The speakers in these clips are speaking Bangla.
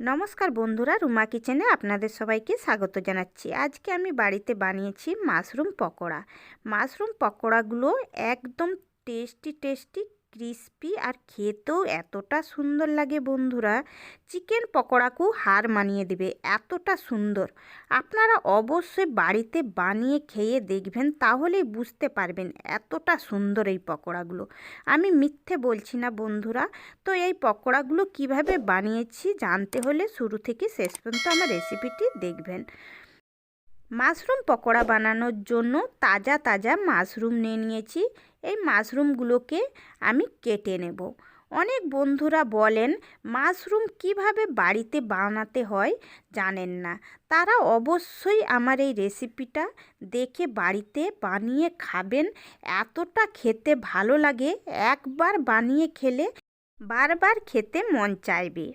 নমস্কার বন্ধুরা, রুমা কিচেনে আপনাদের সবাইকে স্বাগত জানাচ্ছি। আজকে আমি বাড়িতে বানিয়েছি মাশরুম পকোড়া। মাশরুম পকোড়াগুলো একদম টেস্টি টেস্টি ক্রিস্পি আর খেতেও এতটা সুন্দর লাগে বন্ধুরা। চিকেন পকোড়াকেও হার মানিয়ে দেবে, এতটা সুন্দর। আপনারা অবশ্যই বাড়িতে বানিয়ে খেয়ে দেখবেন, তাহলেই বুঝতে পারবেন এতটা সুন্দর এই পকোড়াগুলো। আমি মিথ্যে বলছি না বন্ধুরা, তো এই পকোড়াগুলো কীভাবে বানিয়েছি জানতে হলে শুরু থেকে শেষ পর্যন্ত আমার রেসিপিটি দেখবেন। মাশরুম পকোড়া বানানোর জন্য তাজা তাজা মাশরুম নিয়ে নিয়েছি। এই মাশরুমগুলোকে আমি কেটে নেব। অনেক বন্ধুরা বলেন, মাশরুম কীভাবে বাড়িতে বানাতে হয়? জানেন না। তারা অবশ্যই আমার এই রেসিপিটা দেখে বাড়িতে বানিয়ে খাবেন। এতটা খেতে ভালো লাগে, একবার বানিয়ে খেলে বারবার খেতে মন চাইবে।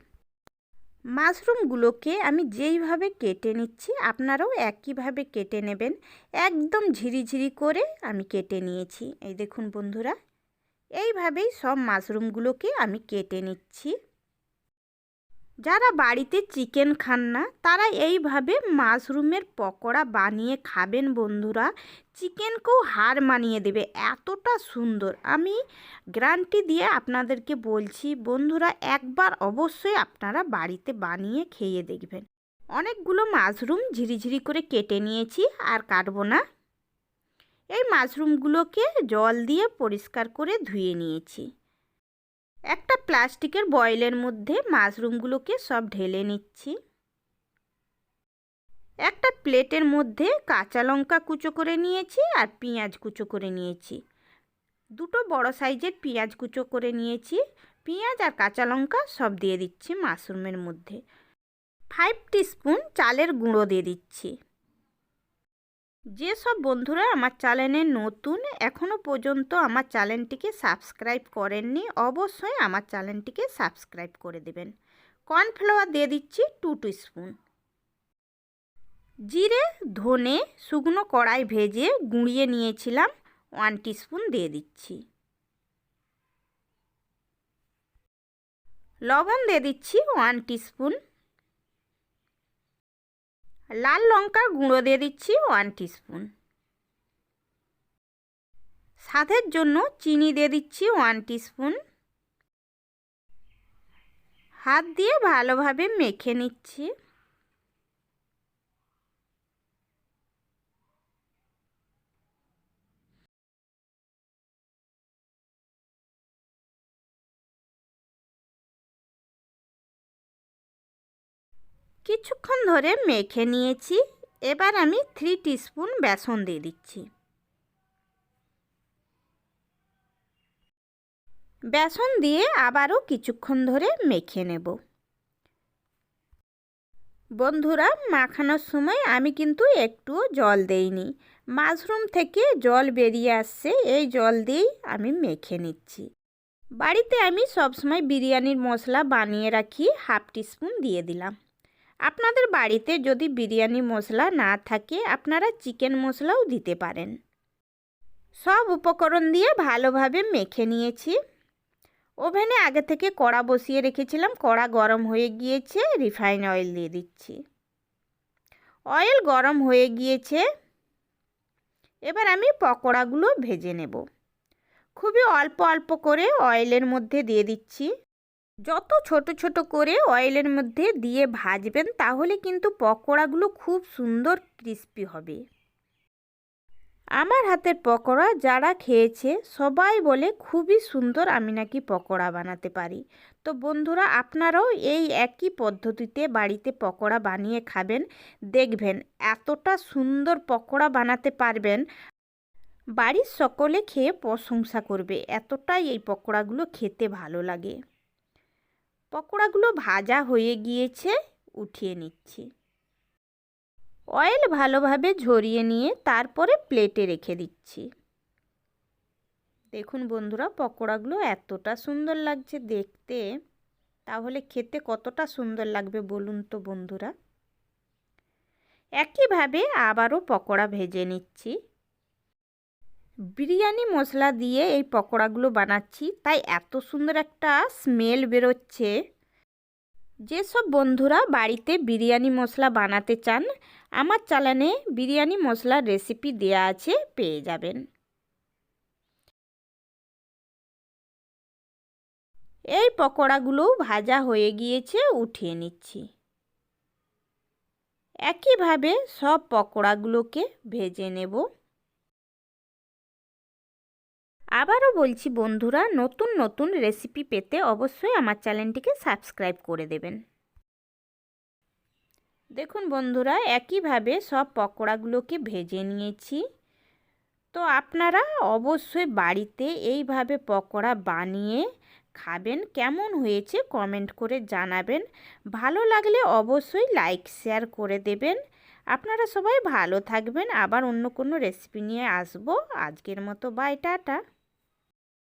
মাশরুমগুলোকে আমি যেইভাবে কেটে নিচ্ছি, আপনারাও একইভাবে কেটে নেবেন। একদম ঝিরিঝিরি করে আমি কেটে নিয়েছি। এই দেখুন বন্ধুরা, এইভাবেই সব মাশরুমগুলোকে আমি কেটে নিচ্ছি। যারা বাড়িতে চিকেন খান না, তারা এইভাবে মাশরুমের পকোড়া বানিয়ে খাবেন বন্ধুরা। চিকেনকেও হার মানিয়ে দেবে, এতটা সুন্দর। আমি গ্যারান্টি দিয়ে আপনাদেরকে বলছি, বন্ধুরা, একবার অবশ্যই আপনারা বাড়িতে বানিয়ে খেয়ে দেখবেন। অনেকগুলো মাশরুম ঝিরিঝিরি করে কেটে নিয়েছি, আর কাটবো না। এই মাশরুমগুলোকে জল দিয়ে পরিষ্কার করে ধুয়ে নিয়েছি। একটা প্লাস্টিকের বয়েলের মধ্যে মাশরুমগুলোকে সব ঢেলে নিচ্ছি। একটা প্লেটের মধ্যে কাঁচা লঙ্কা কুচো করে নিয়েছি আর পেঁয়াজ কুচো করে নিয়েছি। দুটো বড় সাইজের পেঁয়াজ কুচো করে নিয়েছি। পেঁয়াজ আর কাঁচা লঙ্কা সব দিয়ে দিচ্ছি মাশরুমের মধ্যে। ফাইভ টিস্পুন চালের গুঁড়ো দিয়ে দিচ্ছি। যেসব বন্ধুরা আমার চ্যানেলে নতুন এখনও পর্যন্ত আমার চ্যানেলটিকে সাবস্ক্রাইব করেননি, অবশ্যই আমার চ্যানেলটিকে সাবস্ক্রাইব করে দেবেন। কর্নফ্লাওয়ার দিয়ে দিচ্ছি টু স্পুন জিরে, ধনে, শুকনো কড়াই ভেজে গুঁড়িয়ে নিয়েছিলাম, ওয়ান স্পুন দিয়ে দিচ্ছি। লবণ দিয়ে দিচ্ছি ওয়ান স্পুন লাল লঙ্কার গুঁড়ো দিয়ে দিচ্ছি ওয়ান স্পুন স্বাদের জন্য চিনি দিয়ে দিচ্ছি ওয়ান স্পুন হাত দিয়ে ভালোভাবে মেখে নিচ্ছি। কিছুক্ষণ ধরে মেখে নিয়েছি। এবার আমি থ্রি টিস্পুন বেসন দিয়ে দিচ্ছি। বেসন দিয়ে আবারও কিছুক্ষণ ধরে মেখে নেব। বন্ধুরা, মাখানোর সময় আমি কিন্তু একটুও জল দেইনি। মাশরুম থেকে জল বেরিয়ে আসছে, এই জল দিয়েই আমি মেখে নিচ্ছি। বাড়িতে আমি সবসময় বিরিয়ানির মশলা বানিয়ে রাখি, হাফ টিস্পুন দিয়ে দিলাম। আপনাদের বাড়িতে যদি বিরিয়ানি মশলা না থাকে, আপনারা চিকেন মশলাও দিতে পারেন। সব উপকরণ দিয়ে ভালোভাবে মেখে নিয়েছি। ওভেনে আগে থেকে কড়া বসিয়ে রেখেছিলাম, কড়া গরম হয়ে গিয়েছে, রিফাইন অয়েল দিয়ে দিচ্ছি। অয়েল গরম হয়ে গিয়েছে, এবার আমি পকোড়াগুলো ভেজে নেব। খুবই অল্প অল্প করে অয়েলের মধ্যে দিয়ে দিচ্ছি। যত ছোট ছোট করে অয়েলের মধ্যে দিয়ে ভাজবেন, তাহলে কিন্তু পকোড়াগুলো খুব সুন্দর ক্রিস্পি হবে। আমার হাতের পকোড়া যারা খেয়েছে, সবাই বলে খুবই সুন্দর আমি নাকি পকোড়া বানাতে পারি। তো বন্ধুরা, আপনারাও এই একই পদ্ধতিতে বাড়িতে পকোড়া বানিয়ে খাবেন, দেখবেন এতটা সুন্দর পকোড়া বানাতে পারবেন। বাড়ির সকলে খেয়ে প্রশংসা করবে, এতটাই এই পকোড়াগুলো খেতে ভালো লাগে। পকোড়াগুলো ভাজা হয়ে গিয়েছে, উঠিয়ে নিচ্ছি। অয়েল ভালোভাবে ঝরিয়ে নিয়ে তারপরে প্লেটে রেখে দিচ্ছি। দেখুন বন্ধুরা, পকোড়াগুলো এতটা সুন্দর লাগছে দেখতে। তাহলে খেতে কতটা সুন্দর লাগবে বলুন তো বন্ধুরা? একইভাবে আবারও পকোড়া ভেজে নিচ্ছি। বিরিয়ানি মশলা দিয়ে এই পকোড়াগুলো বানাচ্ছি, তাই এত সুন্দর একটা স্মেল বেরোচ্ছে। যেসব বন্ধুরা বাড়িতে বিরিয়ানি মশলা বানাতে চান, আমার চ্যানেলে বিরিয়ানি মশলার রেসিপি দেয়া আছে, পেয়ে যাবেন। এই পকোড়াগুলো ভাজা হয়ে গিয়েছে, উঠিয়ে নিচ্ছি। একইভাবে সব পকোড়াগুলোকে ভেজে নেব। আবারও বলছি বন্ধুরা, নতুন নতুন রেসিপি পেতে অবশ্যই আমার চ্যানেলটিকে সাবস্ক্রাইব করে দেবেন। দেখুন বন্ধুরা, একইভাবে সব পকোড়াগুলোকে ভেজে নিয়েছি। তো আপনারা অবশ্যই বাড়িতে এইভাবে পকোড়া বানিয়ে খাবেন। কেমন হয়েছে কমেন্ট করে জানাবেন। ভালো লাগলে অবশ্যই লাইক শেয়ার করে দেবেন। আপনারা সবাই ভালো থাকবেন। আবার অন্য কোনো রেসিপি নিয়ে আসব। আজকের মতো বাই টাটা।